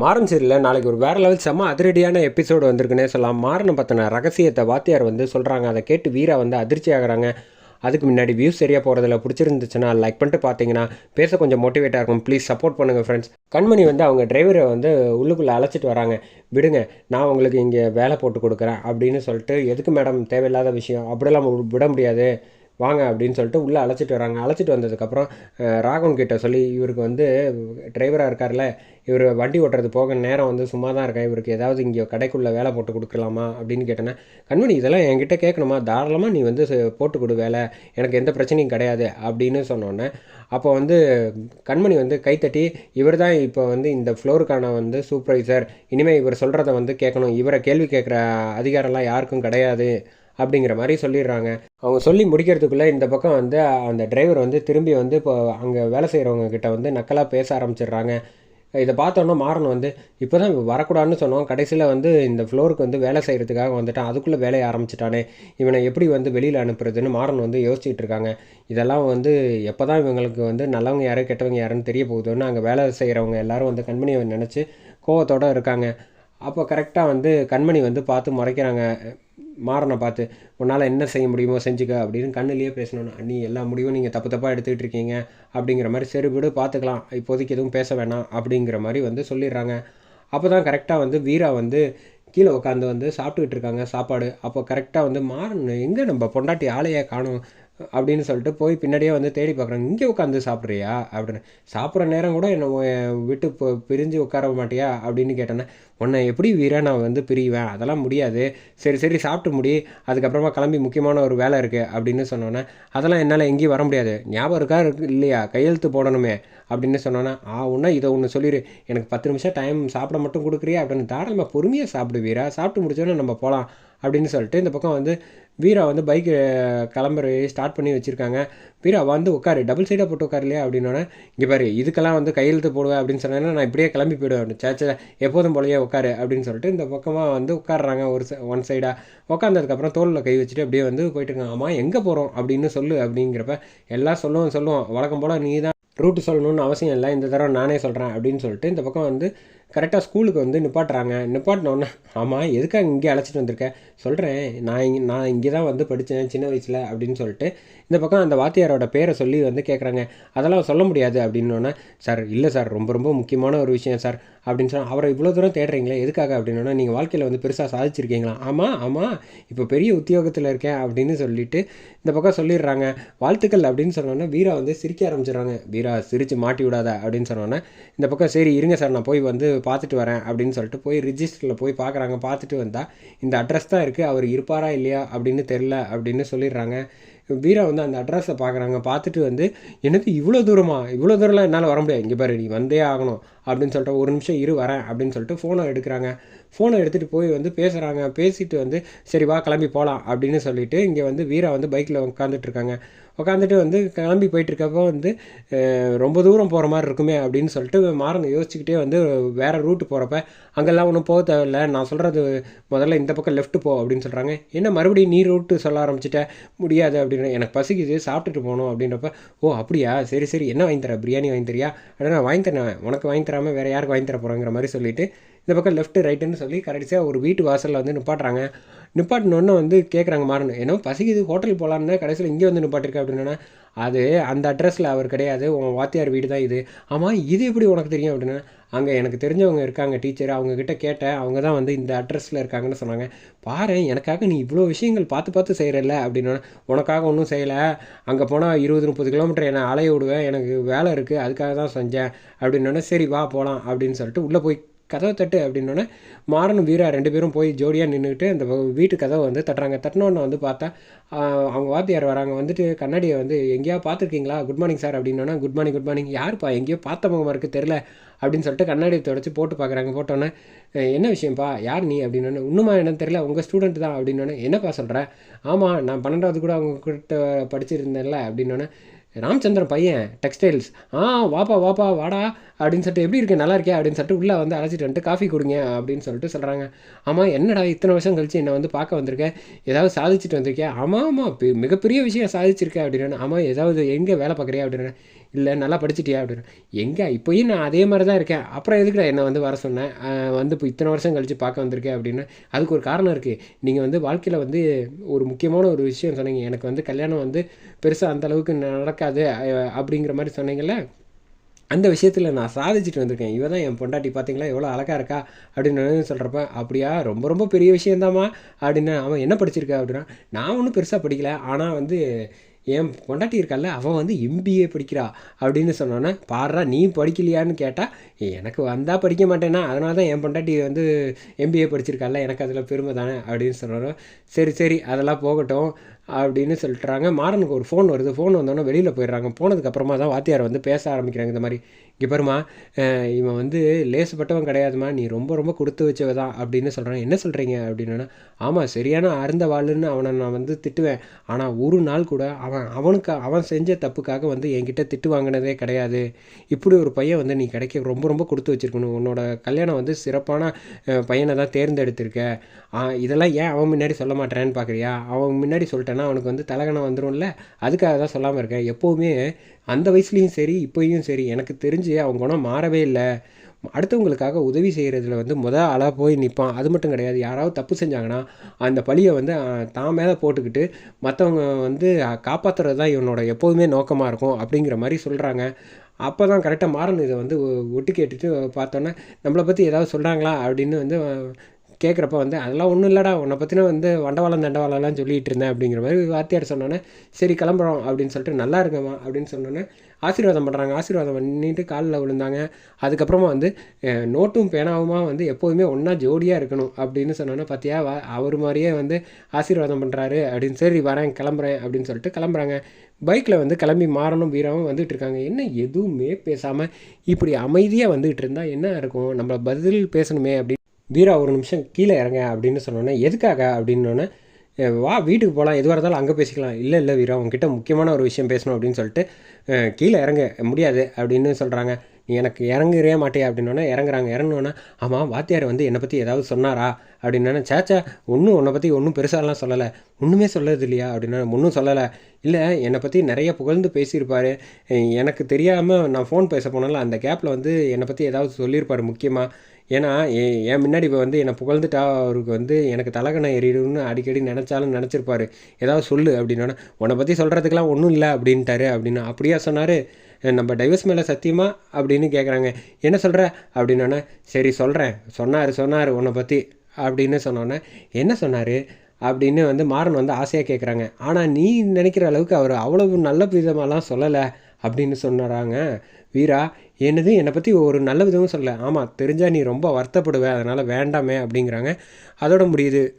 மாறன் சீரியலில் நாளைக்கு ஒரு வேறு லெவல் செம்ம அதிரடியான எபிசோடு வந்திருக்குன்னே சொல்லலாம். மாறனை பற்றின ரகசியத்தை வாத்தியார் வந்து சொல்கிறாங்க அதை கேட்டு வீரா வந்து அதிர்ச்சி ஆகுறாங்க. அதுக்கு முன்னாடி வியூஸ் சரியாக போகிறதுல பிடிச்சிருந்துச்சுன்னா லைக் பண்ணிட்டு பார்த்தீங்கன்னா பேச கொஞ்சம் மோட்டிவேட்டாக இருக்கும். ப்ளீஸ் சப்போர்ட் பண்ணுங்கள் ஃப்ரெண்ட்ஸ் கண்மணி வந்து அவங்க டிரைவரை வந்து உள்ளுக்குள்ளே அழைச்சிட்டு வராங்க. விடுங்க நான் உங்களுக்கு இங்கே வேலை போட்டு கொடுக்குறேன் அப்படின்னு சொல்லிட்டு எதுக்கு மேடம் தேவையில்லாத விஷயம்? அப்படிலாம் விட முடியாது. வாங்க அப்படின்னு சொல்லிட்டு உள்ளே அழைச்சிட்டு வராங்க. அழைச்சிட்டு வந்ததுக்கப்புறம் ராகவன் கிட்ட சொல்லி இவருக்கு வந்து டிரைவராக இருக்கார்ல இவர் வண்டி ஓட்டுறது போக நேரம் வந்து சும்மா தான் இருக்கேன் இவருக்கு ஏதாவது இங்கே கடைக்குள்ளே வேலை போட்டு கொடுக்கலாமா? அப்படின்னு கேட்டேன்னா கண்மணி இதெல்லாம் என்கிட்ட கேட்கணுமா? தாராளமாக நீ வந்து போட்டு கொடு வேலை. எனக்கு எந்த பிரச்சனையும் கிடையாது. அப்படின்னு சொன்னோன்னே அப்போ வந்து கண்மணி வந்து கைத்தட்டி இவர் தான் இப்போ வந்து இந்த ஃப்ளோருக்கான வந்து சூப்பர்வைசர். இனிமேல் இவர் சொல்கிறத வந்து கேட்கணும். இவரை கேள்வி கேட்குற அதிகாரம்லாம் யாருக்கும் கிடையாது. அப்படிங்கிற மாதிரி சொல்லிடுறாங்க. அவங்க சொல்லி முடிக்கிறதுக்குள்ளே இந்த பக்கம் வந்து அந்த டிரைவர் வந்து திரும்பி வந்து இப்போ அங்கே வேலை செய்கிறவங்க கிட்ட வந்து நக்கலாக பேச ஆரம்பிச்சிடுறாங்க. இதை பார்த்தோன்னா மாறன் வந்து இப்போ தான் வரக்கூடாதுன்னு சொன்னோம். கடைசியில் வந்து இந்த ஃப்ளோருக்கு வந்து வேலை செய்கிறதுக்காக வந்துட்டான். அதுக்குள்ளே வேலையை ஆரம்பிச்சிட்டானே. இவனை எப்படி வந்து வெளியில் அனுப்புறதுன்னு மாறன் வந்து யோசிச்சுட்டு இருக்காங்க. இதெல்லாம் வந்து எப்போ தான் இவங்களுக்கு வந்து நல்லவங்க யாரு கெட்டவங்க யாருன்னு தெரிய போகுதுன்னு அங்கே வேலை செய்கிறவங்க எல்லாரும் வந்து கண்மணியை நினச்சி கோவத்தோடு இருக்காங்க. அப்போ கரெக்டாக வந்து கண்மணி வந்து பார்த்து முறைக்கிறாங்க. மாறனை பார்த்து உன்னால் என்ன செய்ய முடியுமோ செஞ்சுக்க அப்படின்னு கண்ணுலேயே பேசணும் அண்ணி எல்லா முடிவும் நீங்கள் தப்பு தப்பாக எடுத்துக்கிட்டு இருக்கீங்க. அப்படிங்கிற மாதிரி சரி விடு பார்த்துக்கலாம். இப்போதைக்கு எதுவும் பேச வேணாம் அப்படிங்கிற மாதிரி வந்து சொல்லிடுறாங்க. அப்போ தான் கரெக்டாக வந்து வீரா வந்து கீழே உட்காந்து வந்து சாப்பிட்டுக்கிட்டு இருக்காங்க சாப்பாடு. அப்போ கரெக்டாக வந்து மாறன் எங்கே நம்ம பொண்டாட்டி ஆலையை காணும்? அப்படின்னு சொல்லிட்டு போய் பின்னாடியே வந்து தேடி பார்க்குறாங்க. இங்கே உட்காந்து சாப்பிட்றியா? அப்படின்னு. சாப்பிட்ற நேரம் கூட என்னை விட்டு இப்போ பிரிஞ்சு உட்கார மாட்டியா? அப்படின்னு கேட்டேன்னா உன்னை எப்படி வீரா நான் வந்து பிரிவேன்? அதெல்லாம் முடியாது. சரி சரி சாப்பிட்டு முடி. அதுக்கப்புறமா கிளம்பி முக்கியமான ஒரு வேலை இருக்குது அப்படின்னு சொன்னோன்னே அதெல்லாம் என்னால் எங்கேயும் வர முடியாது. ஞாபகம் இருக்கா? இருக்கு இல்லையா? கையெழுத்து போடணுமே. அப்படின்னு சொன்னோன்னே ஆ ஒன்றா இதை ஒன்று சொல்லிடு எனக்கு பத்து நிமிஷம் டைம் சாப்பிட மட்டும் கொடுக்குறியா? அப்படின்னு தாராளமாக பொறுமையாக சாப்பிடு வீரா. சாப்பிட்டு முடிச்சோன்னே நம்ம போகலாம் அப்படின்னு சொல்லிட்டு இந்த பக்கம் வந்து வீரா வந்து பைக்கு கிளம்புற ஸ்டார்ட் பண்ணி வச்சுருக்காங்க. வீரா வந்து உட்காரு. டபுள் சைடாக போட்டு உட்காரு இல்லையா? அப்படின்னோடனே இங்கே பாரு இதுக்கெல்லாம் வந்து கையெழுத்து போடுவேன் அப்படின்னு சொன்னேன்னா நான் இப்படியே கிளம்பி போயிடுவேன். சேச்சே எப்போதும் போலயே உட்காரு அப்படின்னு சொல்லிட்டு இந்த பக்கமாக வந்து உட்காடுறாங்க ஒரு ஒன் சைடாக உட்காந்ததுக்கப்புறம் தோளில் கை வச்சுட்டு அப்படியே வந்து போயிட்டு இருக்காங்க. ஆமாம் எங்கே போகிறோம் அப்படின்னு சொல்லு அப்படிங்கிறப்ப எல்லாம் சொல்லுவோம் சொல்லுவோம். வழக்கம் போல் நீ தான் ரூட்டு சொல்லணும்னு அவசியம் இல்லை. இந்த தடவை நானே சொல்கிறேன் அப்படின்னு சொல்லிட்டு இந்த பக்கம் வந்து கரெக்டாக ஸ்கூலுக்கு வந்து நிப்பாட்டுறாங்க. நிப்பாட்டினோன்னே ஆமாம் எதுக்காக இங்கே அழைச்சிட்டு வந்திருக்கேன் சொல்கிறேன் நான் இங்கே நான் இங்கே தான் வந்து படித்தேன் சின்ன வயசில் அப்படின்னு சொல்லிட்டு இந்த பக்கம் அந்த வாத்தியாரோட பேரை சொல்லி வந்து கேட்குறாங்க அதெல்லாம் சொல்ல முடியாது அப்படின்னோடனே சார் இல்லை சார். ரொம்ப ரொம்ப முக்கியமான ஒரு விஷயம் சார். அப்படின்னு சொன்னால் அவரை இவ்வளோ தூரம் தேடுறீங்களே எதுக்காக அப்படின்னா நீங்கள் வாழ்க்கையில் வந்து பெருசாக சாதிச்சிருக்கீங்களா? ஆமாம் ஆமாம் இப்போ பெரிய உத்தியோகத்தில் இருக்கேன் அப்படின்னு சொல்லிட்டு இந்த பக்கம் சொல்லிடுறாங்க. வாழ்த்துக்கள் அப்படின்னு சொன்னோன்னே வீரா வந்து சிரிக்க ஆரம்பிச்சிடுறாங்க. வீரா சிரித்து மாட்டி விடாத அப்படின்னு சொன்னோன்னே இந்த பக்கம் சரி இருங்க சார் நான் போய் வந்து பார்த்துட்டு வரேன் அப்படின்னு சொல்லிட்டு போய் ரிஜிஸ்டரில் போய் பார்க்குறாங்க. பார்த்துட்டு வந்தால் இந்த அட்ரஸ் தான் இருக்குது அவர் இருப்பாரா இல்லையா அப்படின்னு தெரில அப்படின்னு சொல்லிடுறாங்க. வீரா வந்து அந்த அட்ரஸை பார்க்குறாங்க பார்த்துட்டு வந்து எனக்கு இவ்வளோ தூரமா? இவ்வளோ தூரம்லாம் என்னால் வர முடியாது. இங்கே பாரு நீ வந்தே ஆகணும். அப்படின்னு சொல்லிட்டு ஒரு நிமிஷம் இரு வரேன். அப்படின்னு சொல்லிட்டு ஃபோனை எடுக்கிறாங்க. ஃபோனை எடுத்துகிட்டு போய் வந்து பேசுகிறாங்க பேசிட்டு வந்து சரி வா கிளம்பி போகலாம் அப்படின்னு சொல்லிட்டு இங்கே வந்து வீரா வந்து பைக்கில் உட்காந்துட்டு இருக்காங்க. உட்காந்துட்டு வந்து கிளம்பி போயிட்டுருக்கப்போ வந்து ரொம்ப தூரம் போகிற மாதிரி இருக்குமே அப்படின்னு சொல்லிட்டு மாறன் யோசிச்சுக்கிட்டே வந்து வேறு ரூட்டு போகிறப்ப அங்கெல்லாம் ஒன்றும் போக தேவையில்ல. நான் சொல்கிறது முதல்ல இந்த பக்கம் லெஃப்ட்டு போ அப்படின்னு சொல்கிறாங்க என்ன மறுபடியும் நீ ரூட்டு சொல்ல ஆரம்பிச்சிட்ட? முடியாது அப்படின்னு. எனக்கு பசிக்குது. சாப்பிட்டுட்டு போகணும் அப்படின்றப்ப ஓ அப்படியா? சரி சரி. என்ன வாங்கி தர? பிரியாணி வாங்கி தரியா? அப்படின்னா வாங்கி தரேன். உனக்கு வாங்கி தராமல் வேறு யாருக்கு வாங்கி தர போகிறோங்கிற மாதிரி சொல்லிவிட்டு இந்த பக்கம் லெஃப்ட் ரைட்டுன்னு சொல்லி கடைசியாக ஒரு வீட்டு வாசலில் வந்து நிப்பாட்டுறாங்க. நிப்பாட்டினோடனே வந்து கேட்குறாங்க மாறணும் ஏன்னா பசிக்குது ஹோட்டல் போகலான்னு கடைசியில் இங்கே வந்து நிப்பாட்டிருக்க அப்படின்னா அது அந்த அட்ரஸில் அவர் கிடையாது. உன் வாத்தியார் வீடு தான் இது. ஆமாம் இது எப்படி உனக்கு தெரியும் அப்படின்னா அங்கே எனக்கு தெரிஞ்சவங்க இருக்காங்க டீச்சர் அவங்கக்கிட்ட கேட்டேன். அவங்க தான் வந்து இந்த அட்ரஸில் இருக்காங்கன்னு சொன்னாங்க. பாரு எனக்காக நீ இவ்வளோ விஷயங்கள் பார்த்து பார்த்து செய்கிறல்ல அப்படின்னா உனக்காக ஒன்றும் செய்யலை. அங்கே போனால் இருபது முப்பது கிலோமீட்டர் என்னை அலைய விடுவேன். எனக்கு வேலை இருக்குது அதுக்காக தான் செஞ்சேன் அப்படின்னோடனே சரி வா போகலாம் அப்படின்னு சொல்லிட்டு உள்ளே போய் கதவை தட்டு அப்படின்னோடனே மாறனும் வீரா ரெண்டு பேரும் போய் ஜோடியாக நின்றுக்கிட்டு அந்த வீட்டு கதவை வந்து தட்டுறாங்க. தட்டினோன்னு வந்து பார்த்தா அவங்க வாத்தியார் வராங்க. வந்துட்டு கண்ணாடியை வந்து எங்கேயா பார்த்துருக்கீங்களா? குட் மார்னிங் சார் அப்படின்னோன்னா குட் மார்னிங் குட் மார்னிங் யாருப்பா? எங்கேயோ பார்த்த முகமாக இருக்குது தெரில அப்படின்னு சொல்லிட்டு கண்ணாடியை தொடச்சி போட்டு பார்க்குறாங்க. போட்டோன்னே என்ன விஷயம்ப்பா? யார் நீ? அப்படின்னோடனே இன்னுமா என்னன்னு தெரில உங்கள் ஸ்டூடெண்ட் தான். அப்படின்னோடனே என்னப்பா சொல்கிறேன் ஆமாம் நான் பன்னெண்டாவது கூட அவங்க கிட்ட படிச்சிருந்தேன்ல. அப்படின்னோடனே ராமச்சந்திரன் பையன் டெக்ஸ்டைல்ஸ் ஆ வாப்பா வாப்பா வாடா அப்படின்னு சொல்லிட்டு எப்படி இருக்கு? நல்லா இருக்கே அப்படின்னு சொல்லிட்டு உள்ளே வந்து அழைச்சிட்டு வந்துட்டு காஃபி கொடுங்க அப்படின்னு சொல்லிட்டு சொல்கிறாங்க ஆமாம் என்னடா இத்தனை வருஷம் கழிச்சு என்னை வந்து பார்க்க வந்திருக்கேன் ஏதாவது சாதிச்சுட்டு வந்திருக்கேன் ஆமாம் ஆமாம் மிகப்பெரிய விஷயம் சாதிச்சிருக்கேன் அப்படின்னு ஆமாம் ஏதாவது எங்கே வேலை பார்க்குறியா? அப்படின்னு இல்லை நல்லா படிச்சிட்டியா? அப்படின்னு. எங்கே? இப்போயும் நான் அதே மாதிரி தான் இருக்கேன். அப்புறம் எதுக்குடா என்னை வந்து வர சொன்னேன் வந்து இப்போ இத்தனை வருஷம் கழித்து பார்க்க வந்திருக்கேன் அப்படின்னு. அதுக்கு ஒரு காரணம் இருக்குது நீங்கள் வந்து வாழ்க்கையில் வந்து ஒரு முக்கியமான ஒரு விஷயம் சொன்னீங்க. எனக்கு வந்து கல்யாணம் வந்து பெருசாக அந்த அளவுக்கு நடக்காது. அப்படிங்கிற மாதிரி சொன்னீங்கல்ல? அந்த விஷயத்தில் நான் சாதிச்சுட்டு வந்திருக்கேன். இவ தான் என் பொண்டாட்டி பார்த்தீங்களா எவ்வளோ அழகாக இருக்கா? அப்படின்னு சொல்கிறப்ப அப்படியா? ரொம்ப ரொம்ப பெரிய விஷயந்தாம்மா அப்படின்னு அவன் என்ன படிச்சிருக்கா அப்படின்னா நான் ஒன்றும் பெருசாக படிக்கல. ஆனால் வந்து என் பொண்டாட்டி இருக்கால அவன் வந்து எம்பிஏ படிக்கிறா அப்படின்னு சொன்னோன்னே பாடுறா நீ படிக்கலையான்னு கேட்டால் எனக்கு வந்தால் படிக்க மாட்டேன்னா அதனால தான் என் பொண்டாட்டி வந்து எம்பிஏ படிச்சிருக்கால எனக்கு அதில் பெருமை தானே? அப்படின்னு சொன்னாரோ சரி சரி அதெல்லாம் போகட்டும். அப்படின்னு சொல்லிட்டுறாங்க. மாறனுக்கு ஒரு ஃபோன் வருது. ஃபோன் வந்தோடனே வெளியில் போயிடுறாங்க. போனதுக்கப்புறமா தான் வாத்தியார் வந்து பேச ஆரம்பிக்கிறாங்க. இந்த மாதிரி இங்கே பாருமா இவன் வந்து லேசுப்பட்டவன் கிடையாதுமா நீ ரொம்ப ரொம்ப கொடுத்து வச்சவ தான் அப்படின்னு சொல்கிறான் என்ன சொல்கிறீங்க அப்படின்னா ஆமாம் சரியான அருந்த வாழ்ன்னு அவனை நான் வந்து திட்டுவேன். ஆனால் ஒரு நாள் கூட அவன் அவனுக்கு அவன் செஞ்ச தப்புக்காக வந்து என்கிட்ட திட்டு வாங்கினதே கிடையாது. இப்படி ஒரு பையன் வந்து நீ கிடைக்க ரொம்ப ரொம்ப கொடுத்து வச்சிருக்கணும். உன்னோட கல்யாணம் வந்து சிறப்பான பையனை தான் தேர்ந்தெடுத்திருக்க. இதெல்லாம் ஏன் அவன் முன்னாடி சொல்ல மாட்டேன்னு பார்க்குறியா அவன் முன்னாடி சொல்லிட்டேன் ஏன்னா அவனுக்கு வந்து தலகணம் வந்துடும்ல அதுக்காக தான் சொல்லாமல் இருக்கேன். எப்போவுமே அந்த வயசுலேயும் சரி இப்போயும் சரி எனக்கு தெரிஞ்சு அவங்க குணம் மாறவே இல்லை. அடுத்தவங்களுக்காக உதவி செய்கிறதுல வந்து முத ஆளாக போய் நிற்பான் அது மட்டும் கிடையாது. யாராவது தப்பு செஞ்சாங்கன்னா அந்த பழியை வந்து தான் மேலே போட்டுக்கிட்டு மற்றவங்க வந்து காப்பாற்றுறது தான் இவனோட எப்போதுமே நோக்கமாக இருக்கும் அப்படிங்கிற மாதிரி சொல்கிறாங்க அப்போ தான் கரெக்டாக மாறணும் இதை வந்து ஒட்டு கேட்டுட்டு பார்த்தோன்னே நம்மளை பற்றி ஏதாவது சொல்கிறாங்களா அப்படின்னு வந்து கேட்குறப்ப வந்து அதெல்லாம் ஒன்றும் இல்லைடா உன்னை பற்றின வந்து வண்டவாளம் தண்டவாளம்லாம் சொல்லிகிட்டு இருந்தேன் அப்படிங்கிற மாதிரி வாத்தியார் சொன்னோன்னே சரி கிளம்புறோம் அப்படின்னு சொல்லிட்டு நல்லா இருக்கம்மா அப்படின்னு சொன்னோன்னே ஆசீர்வாதம் பண்ணுறாங்க ஆசீர்வாதம் பண்ணிட்டு காலில் விழுந்தாங்க. அதுக்கப்புறமா வந்து நோட்டும் பேனாவுமா வந்து எப்போதுமே ஒன்றா ஜோடியாக இருக்கணும் அப்படின்னு சொன்னோன்னே பார்த்தியா வா அவர் மாதிரியே வந்து ஆசீர்வாதம் பண்ணுறாரு அப்படின்னு சரி வரேன் கிளம்புறேன் அப்படின்னு சொல்லிட்டு கிளம்புறாங்க. பைக்கில் வந்து கிளம்பி மாறணும் வீரமும் வந்துட்டு இருக்காங்க. என்ன எதுவுமே பேசாமல் இப்படி அமைதியாக வந்துகிட்டு இருந்தால் என்ன இருக்கும்? நம்ம பதில் பேசணுமே அப்படின்னு வீரா ஒரு நிமிஷம் கீழே இறங்க அப்படின்னு சொன்னோன்னே எதுக்காக? அப்படின்னோடனே வா வீட்டுக்கு போகலாம் எதுவாக இருந்தாலும் அங்கே பேசிக்கலாம். இல்லை இல்லை வீரா உங்ககிட்ட முக்கியமான ஒரு விஷயம் பேசணும் அப்படின்னு சொல்லிட்டு கீழே இறங்க. முடியாது அப்படின்னு சொல்கிறாங்க நீ எனக்கு இறங்குறே மாட்டே அப்படின்னோடனே இறங்குறாங்க. இறங்கினோன்னே ஆமாம் வாத்தியார் வந்து என்னை பற்றி ஏதாவது சொன்னாரா? அப்படின்னா சேச்சா ஒன்றும் உன்னை பற்றி ஒன்றும் பெருசாலாம் சொல்லலை. ஒன்றுமே சொல்லது இல்லையா? அப்படின்னா ஒன்றும் சொல்லலை. இல்லை என்னை பற்றி நிறைய புகழ்ந்து பேசியிருப்பார். எனக்கு தெரியாமல் நான் ஃபோன் பேச போனால அந்த கேப்பில் வந்து என்னை பற்றி ஏதாவது சொல்லியிருப்பார் முக்கியமாக ஏன்னா என் முன்னாடி இப்போ வந்து என்னை புகழ்ந்துட்டா அவருக்கு வந்து எனக்கு தலகணம் எறிடும்னு அடிக்கடி நினச்சாலும் நினச்சிருப்பாரு. ஏதாவது சொல்லு அப்படின்னா உன்னை பற்றி சொல்கிறதுக்கெலாம் ஒன்றும் இல்லை அப்படின்ட்டாரு அப்படின்னா. அப்படியா சொன்னார். நம்ம டைவர்ஸ் மேலே சத்தியமா? அப்படின்னு கேட்குறாங்க என்ன சொல்கிற அப்படின்னோடனே சரி சொல்கிறேன் சொன்னார் சொன்னார் உன்னை பற்றி அப்படின்னு சொன்னோன்னே என்ன சொன்னார்? அப்படின்னு வந்து மாறன் வந்து ஆசையாக கேட்குறாங்க ஆனால் நீ நினைக்கிற அளவுக்கு அவர் அவ்வளவு நல்ல விதமாலாம் சொல்லலை அப்படின்னு சொன்னாராங்க. வீரா என்னது என்னை பற்றி ஒரு நல்ல விதமும் சொல்லலை. ஆமாம் தெரிஞ்சால் நீ ரொம்ப வருத்தப்படுவேன் அதனால் வேண்டாமே அப்படிங்கிறாங்க. அதோட முடியுது.